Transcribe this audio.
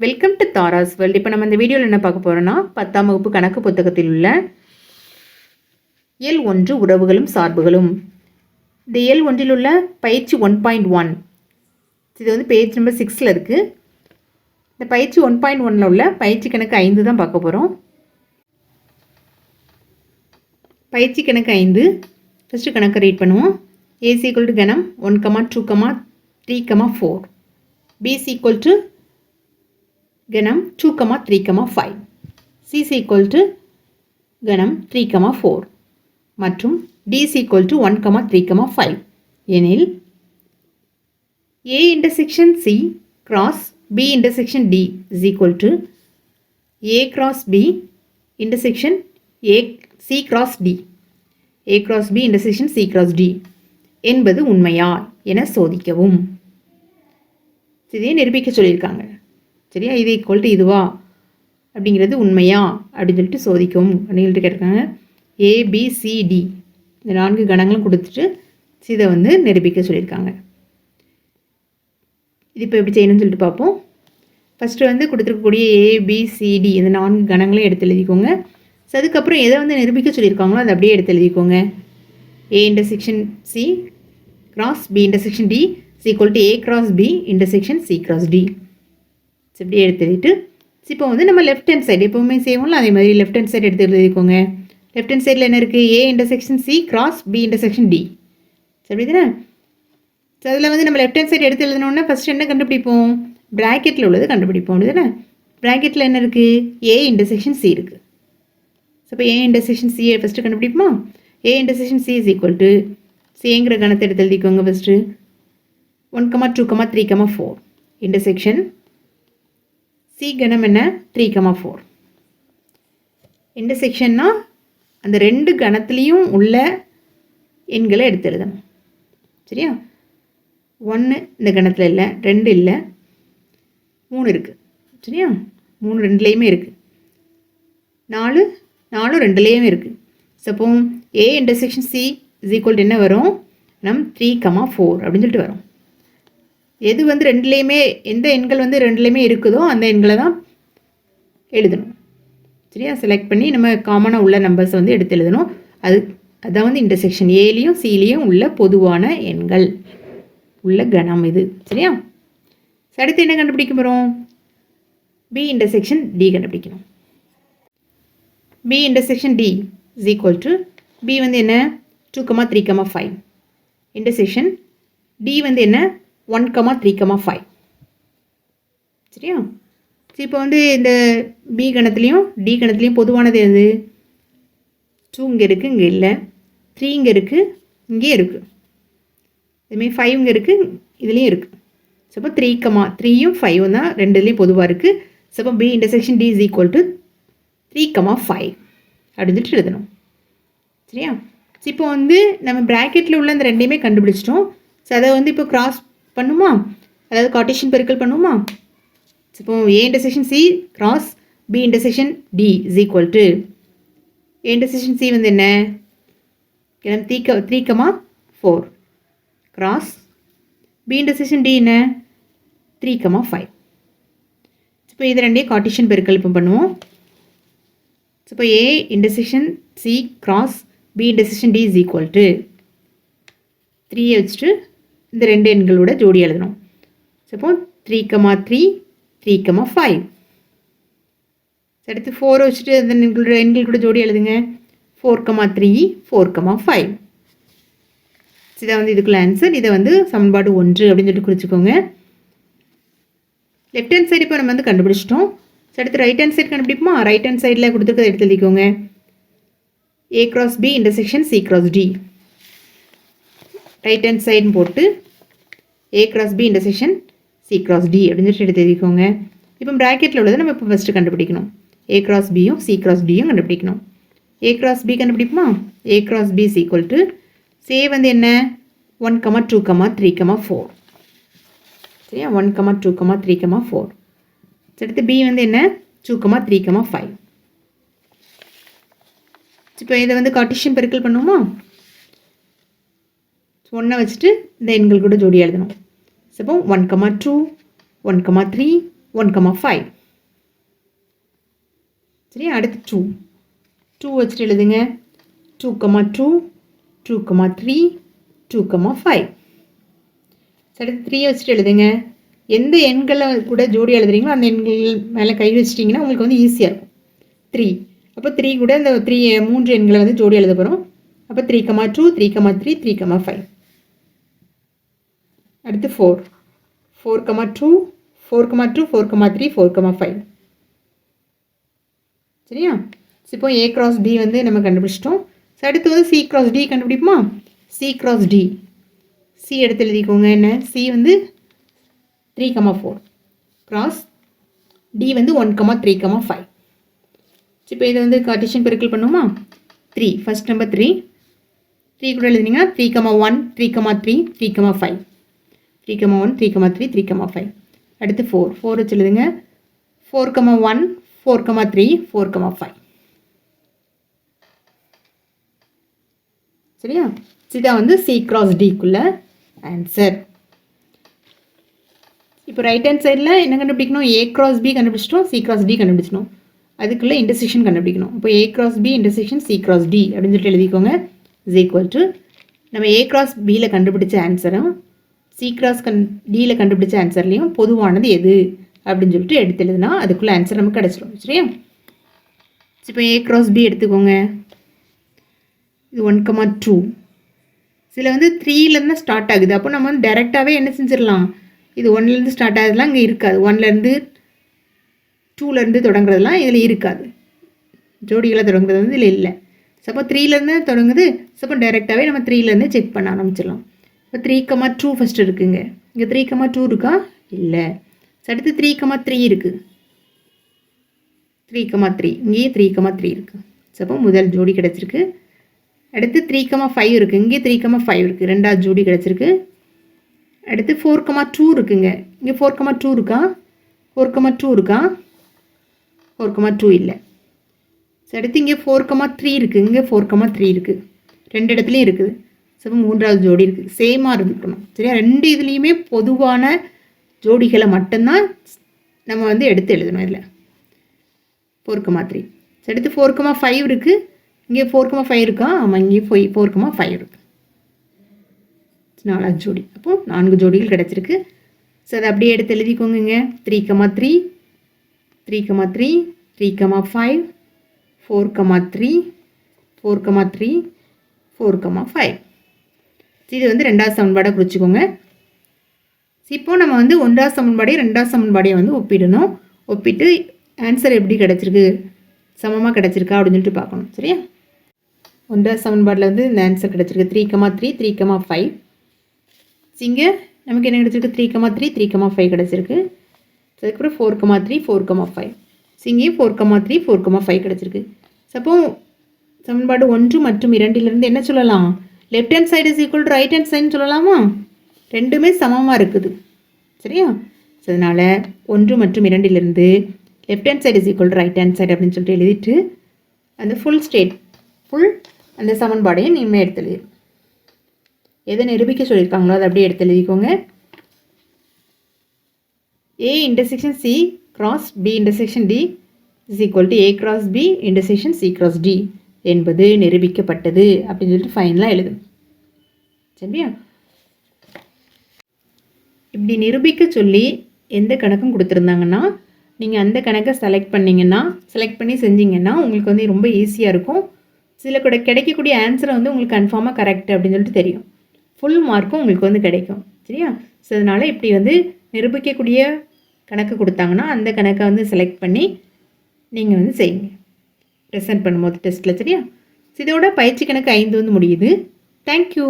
Welcome to Tara's world இப்போ நம்ம இந்த வீடியோவில் என்ன பார்க்க போகிறோன்னா பத்தாம் வகுப்பு கணக்கு புத்தகத்தில் உள்ள இயல் ஒன்று உறவுகளும் சார்புகளும். இந்த இயல் ஒன்றில் உள்ள பயிற்சி ஒன் பாயிண்ட் ஒன். இது வந்து பேஜ் நம்பர் சிக்ஸில் இருக்குது இந்த பயிற்சி ஒன் பாயிண்ட் ஒனில் உள்ள பயிற்சி கணக்கு ஐந்து தான் பார்க்க போகிறோம் பயிற்சி கணக்கு ஐந்து. ஃபஸ்ட்டு கணக்கை ரீட் பண்ணுவோம். ஏசி ஈக்குவல் டு கணம் one comma two comma three comma four B is equal to கணம் two comma three comma five C is equal to கணம் த்ரீ கமா ஃபோர் மற்றும் D is equal to one comma three comma five எனில் A intersection C cross B intersection D is equal to A cross B intersection A C cross D A cross B intersection C cross D என்பது உண்மையா என சோதிக்கவும். இதை நிரூபிக்க சொல்லியிருக்காங்க. சரியா? இது ஈக்குவல் டு இதுவா? அப்படிங்கிறது உண்மையா? அப்படின்னு சொல்லிட்டு சோதிக்கும் அப்படின்ட்டு கேட்டிருக்காங்க. ஏபிசிடி இந்த நான்கு கணங்களும் கொடுத்துட்டு இதை வந்து நிரூபிக்க சொல்லியிருக்காங்க. இது இப்போ எப்படி செய்யணும்னு சொல்லிட்டு பார்ப்போம். ஃபஸ்ட்டு வந்து கொடுத்துருக்கக்கூடிய ஏபிசிடி இந்த நான்கு கணங்களையும் எடுத்து எழுதிக்கோங்க. ஸோ அதுக்கப்புறம் எதை வந்து நிரூபிக்க சொல்லியிருக்காங்களோ அதை அப்படியே எடுத்து எழுதிக்கோங்க. A intersection C cross B intersection D C to A cross B intersection C cross D so இப்படி எடுத்துக்கிட்டு இப்போ வந்து நம்ம லெஃப்ட் ஹேண்ட் சைடு எப்போவுமே செய்வோம்ல? அதே மாதிரி லெஃப்ட் ஹேண்ட் சைடு எடுத்து எழுதிக்கோங்க. லெஃப்ட் ஹேண்ட் சைடில் என்ன இருக்குது A intersection C cross B intersection D so அப்படி தானே ஸோ அதில் வந்து நம்ம லெஃப்ட் ஹேண்ட் சைடு எடுத்து எழுதணுன்னா ஃபஸ்ட் என்ன கண்டுபிடிப்போம்? ப்ராக்கெட்டில் உள்ளது கண்டுபிடிப்போம். அப்படி தானே ப்ராக்கெட்டில் என்ன இருக்குது ஏ இன்டர்செக்ஷன் சி இருக்குது ஸோ இப்போ ஏ இன்டர்செக்ஷன் சியை first கண்டுபிடிப்போமா? A intersection C is equal to சிங்கிற கணத்தை எடுத்து எழுதிக்கோங்க first one comma two comma three comma four intersection C கணம் என்ன? த்ரீ கமா ஃபோர் இன்டர்செக்ஷன்னா அந்த ரெண்டு கணத்துலேயும் உள்ள எண்களை எடுத்து எழுதணும். சரியா? ஒன்று இந்த கணத்தில் இல்லை ரெண்டு இல்லை மூணு இருக்குது சரியா? மூணு ரெண்டுலேயுமே இருக்குது நாலு நாலும் ரெண்டுலேயுமே இருக்குது சப்போம் A intersection C is equal என்ன வரும்? நம் த்ரீ கமா ஃபோர் அப்படின்னு சொல்லிட்டு வரும். எது வந்து ரெண்டுலேயுமே எந்த எண்கள் வந்து ரெண்டுலேயுமே இருக்குதோ அந்த எண்களை தான் எழுதணும். சரியா? செலக்ட் பண்ணி நம்ம காமனாக உள்ள நம்பர்ஸ் வந்து எடுத்து எழுதணும். அது அதான் வந்து இன்டர்செக்ஷன் ஏலேயும் சிலேயும் உள்ள பொதுவான எண்கள். உள்ள கணம் இது. சரியா? அடுத்து என்ன கண்டுபிடிக்க போகிறோம் பி இன்டர்செக்ஷன் டி கண்டுபிடிக்கணும். B intersection D is equal to B வந்து என்ன? Two comma three comma five intersection D வந்து என்ன? One comma three comma five சரியா? சரி இப்போ வந்து இந்த பி கணத்துலேயும் டி கணத்துலேயும் பொதுவானது எது? டூ இங்கே இருக்குது இங்கே இல்லை. த்ரீ இங்கே இருக்குது இங்கேயே இருக்குது இதுமாரி ஃபைவ் இங்கே இருக்குது இதுலேயும் இருக்குது ஸோ த்ரீ கமா த்ரீயும் ஃபைவும் தான் ரெண்டுலேயும் பொதுவாக இருக்குது so B intersection D is equal to three comma five அப்படின்னு சொல்லிட்டு எழுதணும். சரியா? இப்போ வந்து நம்ம ப்ராக்கெட்டில் உள்ள அந்த ரெண்டையுமே கண்டுபிடிச்சிட்டோம். ஸோ அதை வந்து இப்போ கிராஸ் பண்ணுமா? அதாவது கார்டேஷன் பெருக்கல் பண்ணுமா? ஸோ இப்போ A intersection C cross B intersection D is equal to A intersection C வந்து என்ன? கிளம் த்ரீ க three comma four cross B intersection D என்ன? த்ரீ கமா ஃபைவ் இப்போ இது ரெண்டையும் கார்டேஷன் பெருக்கல் இப்போ பண்ணுவோம். ஸோ இப்போ A intersection C cross B intersection D is equal to த்ரீயை வச்சுட்டு இந்த ரெண்டு எண்களோட ஜோடி எழுதணும். Suppose three comma three three comma five அடுத்து ஃபோரை வச்சுட்டு அந்த எண்களோட எண்கள் கூட ஜோடி எழுதுங்க. Four comma three four comma five இதை வந்து இதுக்குள்ள ஆன்சர் இதை வந்து சமன்பாடு ஒன்று அப்படின்னு சொல்லிட்டு குறிச்சிக்கோங்க. லெஃப்ட் ஹேண்ட் சைடு இப்போ நம்ம வந்து கண்டுபிடிச்சிட்டோம். அடுத்து ரைட் ஹேண்ட் சைடு கண்டுபிடிப்போமா? ரைட் ஹேண்ட் சைடில் கொடுத்துருக்கதை எடுத்து எழுதிக்கோங்க. A cross B intersection C cross D right hand சைடுன்னு போட்டு A cross B intersection C cross D அப்படின்னு சொல்லிட்டு எடுத்து எழுதிக்கோங்க. இப்போ ப்ராக்கெட்டில் உள்ளதை நம்ம இப்போ ஃபஸ்ட்டு கண்டுபிடிக்கணும். ஏ கிராஸ் பியும் சி கிராஸ் டியும் கண்டுபிடிக்கணும். A cross B கண்டுபிடிப்போமா? A cross B is to say வந்து என்ன? One comma two comma three comma four சரியா? One comma two comma three comma four அடுத்து பி வந்து என்ன? Two comma three comma five இப்போ இதை வந்து கார்டிஷியன் பெருக்கல் பண்ணுவோமா? ஒன்றை வச்சுட்டு இந்த எண்கள் கூட ஜோடி எழுதணும். Suppose one comma two one comma three one comma five சரி அடுத்து டூ டூ வச்சுட்டு எழுதுங்க. Two comma two two comma three two comma five சரி த்ரீ வச்சுட்டு எழுதுங்க. எந்த எண்களை கூட ஜோடி எழுதுறீங்களோ அந்த எண்கள் மேலே கை வச்சிட்டிங்கன்னா உங்களுக்கு வந்து ஈஸியாக இருக்கும். த்ரீ அப்போ த்ரீ கூட இந்த த்ரீ மூன்று எண்களை வந்து ஜோடி எழுத போகிறோம் அப்போ three comma two three comma three three comma five அடுத்து four four comma two four comma two four comma three four comma five சரியா? இப்போ ஏ கிராஸ் பி வந்து நம்ம கண்டுபிடிச்சிட்டோம். ஸோ அடுத்து வந்து சி கிராஸ் டி கண்டுபிடிப்போமா? சி கிராஸ் டி சி எடுத்து எழுதிக்கோங்க. என்ன? சி வந்து three comma four cross D வந்து one comma three comma five இப்போ இதை வந்து கார்டிஷன் பெருக்கல் பண்ணுவோமா? Three first number three three கூட எழுதினீங்கன்னா three comma one three comma three three comma five three comma one three comma three three comma five அடுத்து four four வச்சு எழுதுங்க four comma one four comma three four comma five சரியா? சிதா வந்து C cross டிக்குள்ள answer இப்போ right hand சைடில் என்ன கண்டுபிடிக்கணும்? ஏ கிராஸ் பி கண்டுபிடிச்சிட்டோம் சி கிராஸ் டி கண்டுபிடிச்சிட்டோம். அதுக்குள்ளே இன்டர்செக்ஷன் கண்டுபிடிக்கணும். இப்போ A cross B intersection C cross D அப்படின்னு சொல்லிட்டு எழுதிக்கோங்க. இஸ் ஈக்குவல் டு நம்ம ஏ கிராஸ் பியில் கண்டுபிடிச்ச ஆன்சரும் சி கிராஸ் கண் டியில் கண்டுபிடிச்ச ஆன்சர்லேயும் பொதுவானது எது? அப்படின்னு சொல்லிட்டு எடுத்து எழுதுனா அதுக்குள்ளே ஆன்சர் நமக்கு கிடச்சிடும் சரியா? இப்போ ஏ கிராஸ் பி எடுத்துக்கோங்க. இது ஒன் கமா டூ சில வந்து த்ரீலேருந்து தான் ஸ்டார்ட் ஆகுது. அப்போ நம்ம வந்து டேரெக்டாகவே என்ன செஞ்சிடலாம்? இது ஒன்லேருந்து ஸ்டார்ட் ஆகுதுலாம் இங்கே இருக்காது. ஒன்லேருந்து டூலேருந்து தொடங்குறதுலாம் இதில் இருக்காது. ஜோடிகளை தொடங்குறது வந்து இதில் இல்லை. சப்போ த்ரீலேருந்து தொடங்குது. சப்போ டைரெக்டாகவே நம்ம த்ரீலேருந்து செக் பண்ண ஆரம்பிச்சிடலாம். இப்போ த்ரீ கமா டூ ஃபஸ்ட் இருக்குங்க. இங்கே த்ரீ கமா டூ இருக்கா? இல்லை. அடுத்து த்ரீ கமா த்ரீ இருக்குது த்ரீ கமா த்ரீ இங்கேயே த்ரீ கமா த்ரீ இருக்குது சப்போ முதல் ஜோடி கிடச்சிருக்கு. அடுத்து த்ரீ கமா ஃபைவ் இருக்குது இங்கே த்ரீ கமா ஃபைவ் இருக்குது ரெண்டாவது ஜோடி கிடச்சிருக்கு. அடுத்து ஃபோர் கமா டூ இருக்குங்க. இங்கே ஃபோர் கமா டூ இருக்கா? ஃபோர் கமா டூ இருக்கா? ஃபோர் கமா டூ இல்லை. ஸோ அடுத்து இங்கே ஃபோர் கமா த்ரீ இருக்குது இங்கே ஃபோர் கமா த்ரீ இருக்குது ரெண்டு இடத்துலையும் இருக்குது. ஸோ மூன்றாவது ஜோடி இருக்குது சேமாக இருக்கணும் சரியா? ரெண்டு இதுலேயுமே பொதுவான ஜோடிகளை மட்டும்தான் நம்ம வந்து எடுத்து எழுதணும் இதில். ஃபோர் கமா த்ரீ அடுத்து ஃபோர்க்கமா ஃபைவ் இருக்குது இங்கே ஃபோர்க்கமா ஃபைவ் இருக்கா? ஆமாம் இங்கே ஃபோய் ஃபோர்க்கமா ஃபைவ் இருக்குது நாலாவது ஜோடி. அப்போது நான்கு ஜோடிகள் கிடச்சிருக்கு. ஸோ அதை அப்படியே எடுத்து எழுதிக்கோங்க three comma three three comma three three comma five four comma three four comma three four comma five இது வந்து ரெண்டாவது சமன்பாடை குறிச்சிக்கோங்க. இப்போது நம்ம வந்து ஒன்றாவது சமன்பாடையும் ரெண்டாவது சமன்பாடையும் வந்து ஒப்பிடணும். ஒப்பிட்டு ஆன்சர் எப்படி கிடச்சிருக்கு? சமமாக கிடச்சிருக்கா அப்படின்னு சொல்லிட்டு பார்க்கணும். சரியா? ஒன்றாவது சமன்பாட்டில் வந்து இந்த ஆன்சர் கிடச்சிருக்கு. Three comma three three comma five இங்கே நமக்கு என்ன கிடச்சிருக்கு? Three comma three three comma five கிடச்சிருக்கு. அதுக்கப்புறம் four comma three four comma five இங்கேயும் four comma three four comma five கிடச்சிருக்கு. சப்போ சமன்பாடு ஒன்று மற்றும் இரண்டிலிருந்து என்ன சொல்லலாம்? Left hand side is equal to right hand சைடுன்னு சொல்லலாமா? ரெண்டுமே சமமாக இருக்குது. சரியா? ஸோ அதனால் ஒன்று மற்றும் இரண்டிலிருந்து left hand side is equal to right hand side அப்படின்னு சொல்லிட்டு எழுதிட்டு அந்த ஃபுல் ஸ்டேட் ஃபுல் அந்த சமன்பாடையும் நீங்கள் எடுத்து எழுதி எதை நிரூபிக்க சொல்லியிருக்காங்களோ அதை அப்படியே எடுத்து எழுதிக்கோங்க. A intersection C cross B intersection D is equal to A cross B intersection C cross D என்பது நிரூபிக்கப்பட்டது அப்படின்னு சொல்லிட்டு ஃபைனலாக எழுதும். சரியா? இப்படி நிரூபிக்க சொல்லி எந்த கணக்கும் கொடுத்துருந்தாங்கன்னா நீங்கள் அந்த கணக்கை செலக்ட் பண்ணிங்கன்னா செலக்ட் பண்ணி செஞ்சீங்கன்னா உங்களுக்கு வந்து ரொம்ப ஈஸியாக இருக்கும். சில கூட கிடைக்கக்கூடிய ஆன்சரை வந்து உங்களுக்கு கன்ஃபார்மாக கரெக்ட் அப்படின்னு சொல்லிட்டு தெரியும். ஃபுல் மார்க்கும் உங்களுக்கு வந்து கிடைக்கும். சரியா? ஸோ அதனால் இப்படி வந்து நிரூபிக்கக்கூடிய கணக்கு கொடுத்தாங்கன்னா அந்த கணக்கை வந்து செலக்ட் பண்ணி நீங்கள் வந்து செய்யுங்க. ப்ரெசென்ட் பண்ணும்போது டெஸ்ட்டில் சரியா? இதோட பயிற்சி கணக்கு ஐந்து வந்து முடியுது. தேங்க்யூ